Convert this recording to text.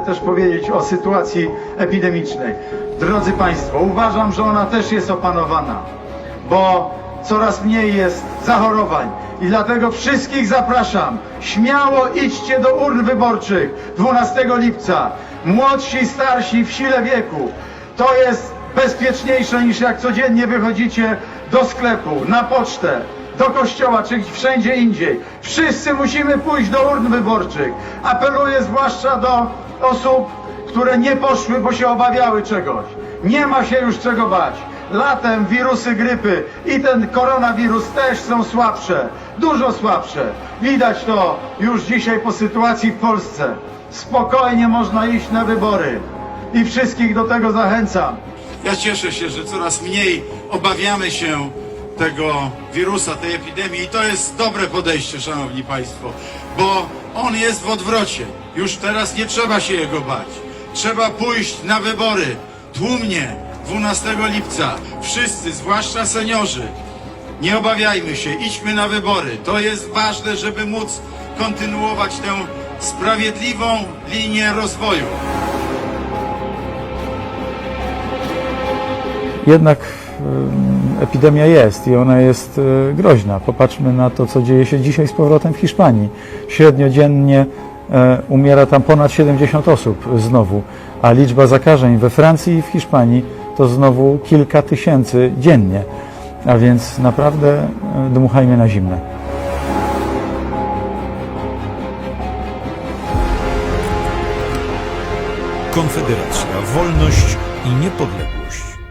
też powiedzieć o sytuacji epidemicznej. Drodzy Państwo, uważam, że ona też jest opanowana, bo coraz mniej jest zachorowań i dlatego wszystkich zapraszam. Śmiało idźcie do urn wyborczych 12 lipca. Młodsi, starsi, w sile wieku. To jest bezpieczniejsze niż jak codziennie wychodzicie do sklepu, na pocztę, do kościoła czy wszędzie indziej. Wszyscy musimy pójść do urn wyborczych. Apeluję zwłaszcza do osób, które nie poszły, bo się obawiały czegoś. Nie ma się już czego bać. Latem wirusy grypy i ten koronawirus też są słabsze, dużo słabsze. Widać to już dzisiaj po sytuacji w Polsce. Spokojnie można iść na wybory i wszystkich do tego zachęcam. Ja cieszę się, że coraz mniej obawiamy się tego wirusa, tej epidemii i to jest dobre podejście, Szanowni Państwo, bo on jest w odwrocie. Już teraz nie trzeba się jego bać. Trzeba pójść na wybory tłumnie 12 lipca. Wszyscy, zwłaszcza seniorzy, nie obawiajmy się, idźmy na wybory. To jest ważne, żeby móc kontynuować tę sprawiedliwą linię rozwoju. Jednak em, epidemia jest i ona jest e, groźna. Popatrzmy na to, co dzieje się dzisiaj z powrotem w Hiszpanii. Średnio dziennie e, umiera tam ponad 70 osób znowu, a liczba zakażeń we Francji i w Hiszpanii to znowu kilka tysięcy dziennie. A więc naprawdę e, dmuchajmy na zimne. Konfederacja, wolność i niepodległość.